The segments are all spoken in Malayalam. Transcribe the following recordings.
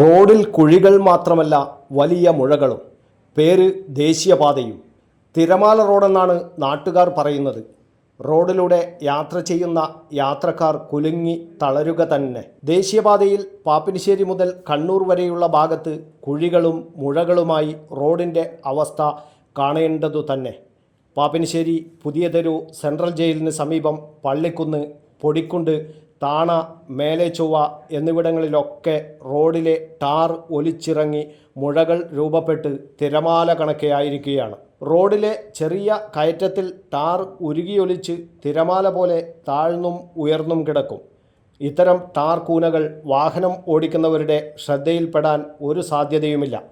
റോഡിൽ കുഴികൾ മാത്രമല്ല വലിയ മുഴകളും. പേര് ദേശീയപാതയും. തിരമാല റോഡെന്നാണ് നാട്ടുകാർ പറയുന്നത്. റോഡിലൂടെ യാത്ര ചെയ്യുന്ന യാത്രക്കാർ കുലുങ്ങി തളരുക തന്നെ. ദേശീയപാതയിൽ പാപ്പിനിശ്ശേരി മുതൽ കണ്ണൂർ വരെയുള്ള ഭാഗത്ത് കുഴികളും മുഴകളുമായി റോഡിന്റെ അവസ്ഥ കാണേണ്ടതു തന്നെ. പാപ്പിനിശ്ശേരി പുതിയതെരു സെൻട്രൽ ജയിലിന് സമീപം പള്ളിക്കുന്ന് പൊടിക്കുണ്ട് താണ മേലെ ചൊവ്വ എന്നിവിടങ്ങളിലൊക്കെ റോഡിലെ ടാർ ഒലിച്ചിറങ്ങി മുഴകൾ രൂപപ്പെട്ട് തിരമാല കണക്കെയായിരിക്കുകയാണ്. റോഡിലെ ചെറിയ കയറ്റത്തിൽ ടാർ ഉരുകിയൊലിച്ച് തിരമാല പോലെ താഴ്ന്നും ഉയർന്നും കിടക്കും. ഇത്തരം ടാർ കൂനകൾ വാഹനം ഓടിക്കുന്നവരുടെ ശ്രദ്ധയിൽപ്പെടാൻ ഒരു സാധ്യതയുമില്ല.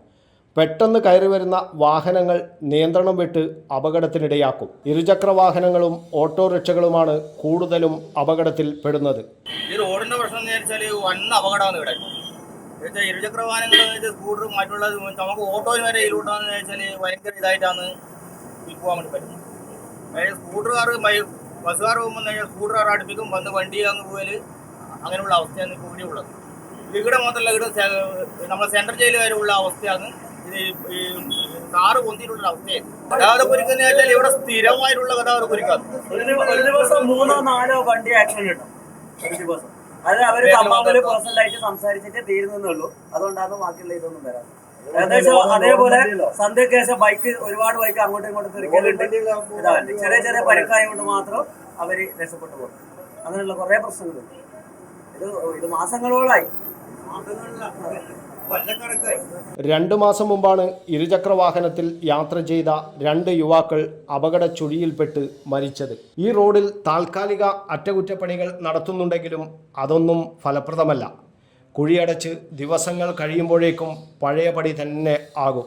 പെട്ടെന്ന് കയറി വരുന്ന വാഹനങ്ങൾ നിയന്ത്രണം വിട്ട് അപകടത്തിനിടയാക്കും. ഇരുചക്ര വാഹനങ്ങളും ഓട്ടോറിക്ഷകളുമാണ് കൂടുതലും അപകടത്തിൽ പെടുന്നത്. ഈ റോഡിന്റെ പ്രശ്നം എന്ന് വെച്ചാൽ വൻ അപകടമാണ് ഇവിടെ. എന്നുവെച്ചാൽ ഇരുചക്ര വാഹനങ്ങൾ സ്കൂട്ടർ മറ്റുള്ളത് നമുക്ക് ഓട്ടോയിൽ വരെ ഇതിലൂട്ടാന്ന് വെച്ചാൽ ഭയങ്കര ഇതായിട്ടാണ് പോകാൻ വേണ്ടി പറ്റുന്നത്. അതായത് സ്കൂട്ടറുകാർ ബസ്സുകാർ പോകുമ്പോൾ സ്കൂട്ടറുകാർ അടുപ്പിക്കും വന്ന് വണ്ടി അങ്ങ് പോയാൽ അങ്ങനെയുള്ള അവസ്ഥയാണ് ഇപ്പോൾ ഇവിടെ ഉള്ളത് ഇത് ഇവിടെ മാത്രമല്ല ഇവിടെ നമ്മുടെ സെൻട്രൽ ജയിൽ വരെ ഉള്ള അവസ്ഥയാണ് കാറ് പൊന്തിയിട്ടുള്ള അവസ്ഥയാണ് ഗതാഗത കുരുക്കെന്ന് വെച്ചാൽ ഇവിടെ സ്ഥിരമായിട്ടുള്ള ഗതാഗത കുരുക്കാണ് ഒരു ദിവ- ഒരു ദിവസം മൂന്നോ നാലോ വണ്ടി ആക്ഷൻ കിട്ടും. ഒരു ദിവസം. അത് അവർ തമ്മാമൽ പേഴ്സണൽ സംസാരിച്ചിട്ട് തീരുന്നുള്ളൂ. അതുകൊണ്ടാണ് ബാക്കിയുള്ള ഇതൊന്നും വരാം ഏകദേശം അതേപോലെ സന്ധ്യക്കേശം ശേഷം ബൈക്ക് ഒരുപാട് ബൈക്ക് അങ്ങോട്ടും ഇങ്ങോട്ടും തിരിക്കലുണ്ട്. ഇതാണ് ചെറിയ ചെറിയ പരിക്കായതുകൊണ്ട് മാത്രം അവർ രക്ഷപ്പെട്ടു പോകും. അങ്ങനെയുള്ള കുറെ പ്രശ്നങ്ങളുണ്ട്. ഇത് ഇത് മാസങ്ങളോളായി. കൊല്ലക്കണക്കായി രണ്ടു മാസം മുമ്പാണ് ഇരുചക്ര വാഹനത്തിൽ യാത്ര ചെയ്ത രണ്ട് യുവാക്കൾ അപകട ചുഴിയിൽപ്പെട്ട് മരിച്ചത്. ഈ റോഡിൽ താൽക്കാലിക അറ്റകുറ്റപ്പണികൾ നടത്തുന്നുണ്ടെങ്കിലും അതൊന്നും ഫലപ്രദമല്ല. കുഴിയടച്ച് ദിവസങ്ങൾ കഴിയുമ്പോഴേക്കും പഴയപടി തന്നെ ആകും.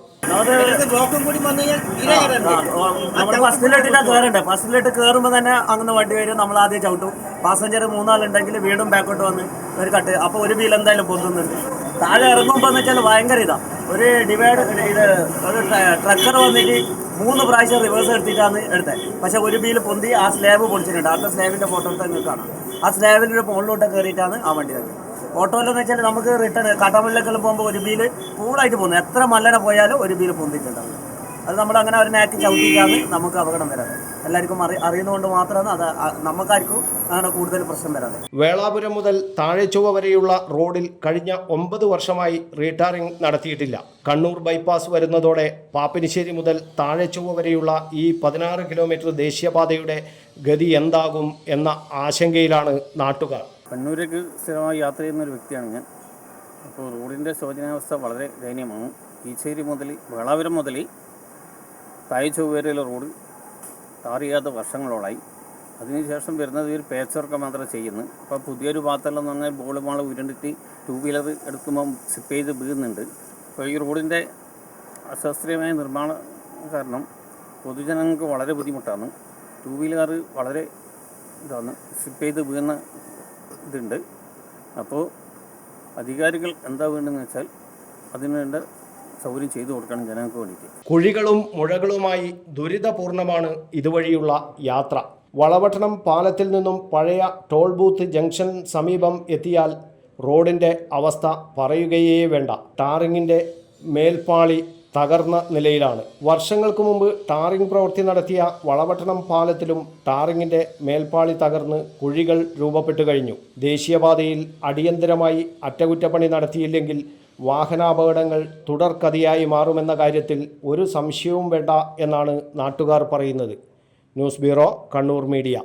കയറണ്ടേ. ഫസ്റ്റിലിട്ട് കയറുമ്പോൾ തന്നെ അങ്ങനെ വണ്ടി വരും. നമ്മൾ ആദ്യം ചവിട്ടും. പാസഞ്ചർ മൂന്നാളുണ്ടെങ്കിൽ വീടും ബാക്കോട്ട് വന്ന് ഒരു കട്ട്. അപ്പോൾ ഒരു വീൽ എന്തായാലും പൊന്തുന്നുണ്ട്. താഴെ ഇറങ്ങുമ്പോൾ എന്ന് വെച്ചാൽ ഭയങ്കര ഇതാ. ഒരു ഡിവൈഡ് ഇത് ഒരു ട്രക്കർ വന്നിട്ട് മൂന്ന് പ്രാവശ്യം റിവേഴ്സ് എടുത്തിട്ടാണ് എടുത്തത് പക്ഷെ ഒരു ബീൽ പൊന്തി ആ സ്ലാബ് പൊളിച്ചിട്ടുണ്ട്. അടുത്ത സ്ലാബിന്റെ ഫോട്ടോ എടുത്ത് നിങ്ങൾക്ക് കാണാം. ആ സ്ലാബിന്റെ മുകളിലോട്ട് കയറിയിട്ടാണ് ആ വണ്ടി തന്നെ ഓട്ടോയിലെന്ന് വെച്ചാൽ നമുക്ക് റിട്ടേൺ കാട്ടാമല്ലിലേക്കെല്ലാം പോകുമ്പോൾ ഒരു ബീൽ കൂളായിട്ട് പോകുന്നു. എത്ര മല്ലന പോയാലും ഒരു ബീൽ പൊന്തിയിട്ടുണ്ടാവും. അത് നമ്മൾ അങ്ങനെ ഒരു നാക്കി ചവിട്ടിയിട്ടാണ് നമുക്ക് അപകടം വരാതെ എല്ലാവർക്കും അറി അറിയുന്നതുകൊണ്ട് മാത്രമാണ് അത് നമുക്കായിരിക്കും നമുക്കാർക്കും അങ്ങനെ കൂടുതൽ പ്രശ്നം വരാതെ വേളാപുരം മുതൽ താഴെച്ചുവ വരെയുള്ള റോഡിൽ കഴിഞ്ഞ ഒമ്പത് വർഷമായി റീടാറിംഗ് നടത്തിയിട്ടില്ല. കണ്ണൂർ ബൈപ്പാസ് വരുന്നതോടെ പാപ്പിനിശ്ശേരി മുതൽ താഴെച്ചുവ വരെയുള്ള ഈ പതിനാറ് കിലോമീറ്റർ ദേശീയപാതയുടെ ഗതി എന്താകും എന്ന ആശങ്കയിലാണ് നാട്ടുകാർ. കണ്ണൂരേക്ക് സ്ഥിരമായി യാത്ര ചെയ്യുന്ന ഒരു വ്യക്തിയാണ് ഞാൻ. അപ്പോൾ റോഡിന്റെ ശോചനാവസ്ഥ വളരെ ദയനീയമാണ്. ഈച്ചേരി മുതൽ വേളാപുരം മുതൽ തായച്ചൊവ്വ വരെയുള്ള റോഡ് ടാർ വർഷങ്ങളോളായി. അതിനുശേഷം വരുന്നത് ഒരു പേച്ച് വർക്ക് മാത്രമേ ചെയ്യുന്നു. അപ്പോൾ പുതിയൊരു പാത്രമെന്ന് പറഞ്ഞാൽ ബോൾ മാള ഉരുണ്ടിട്ട് ടൂ വീലർ എടുക്കുമ്പം സിപ്പ് ചെയ്ത് വീഴുന്നുണ്ട്. അപ്പോൾ ഈ റോഡിന്റെ അശാസ്ത്രീയമായ നിർമ്മാണ കാരണം പൊതുജനങ്ങൾക്ക് വളരെ ബുദ്ധിമുട്ടാണ്. ടൂ വീലർ വളരെ ഇതാണ് സിപ്പ് ചെയ്ത് വീഴുന്ന ഇതുണ്ട്. അപ്പോൾ അധികാരികൾ എന്താ വേണ്ടതെന്ന് വെച്ചാൽ അതിന് വേണ്ട സൗകര്യം ചെയ്തു കൊടുക്കണം ജനങ്ങൾക്ക് വേണ്ടിയിട്ട്. കുഴികളും മുഴകളുമായി ദുരിതപൂർണമാണ് ഇതുവഴിയുള്ള യാത്ര. വളവട്ടണം പാലത്തിൽ നിന്നും പഴയ ടോൾ ബൂത്ത് ജംഗ്ഷൻ സമീപം എത്തിയാൽ റോഡിന്റെ അവസ്ഥ പറയുകയേ വേണ്ട. ടാറിങ്ങിന്റെ മേൽപ്പാളി തകർന്ന നിലയിലാണ്. വർഷങ്ങൾക്ക് മുമ്പ് ടാറിംഗ് പ്രവൃത്തി നടത്തിയ വളവട്ടണം പാലത്തിലും ടാറിങ്ങിന്റെ മേൽപ്പാളി തകർന്ന് കുഴികൾ രൂപപ്പെട്ടു കഴിഞ്ഞു. ദേശീയപാതയിൽ അടിയന്തരമായി അറ്റകുറ്റപ്പണി നടത്തിയില്ലെങ്കിൽ വാഹനാപകടങ്ങൾ തുടർക്കഥയായി മാറുമെന്ന കാര്യത്തിൽ ഒരു സംശയവും വേണ്ട എന്നാണ് നാട്ടുകാർ പറയുന്നത്. News bureau Kannur media.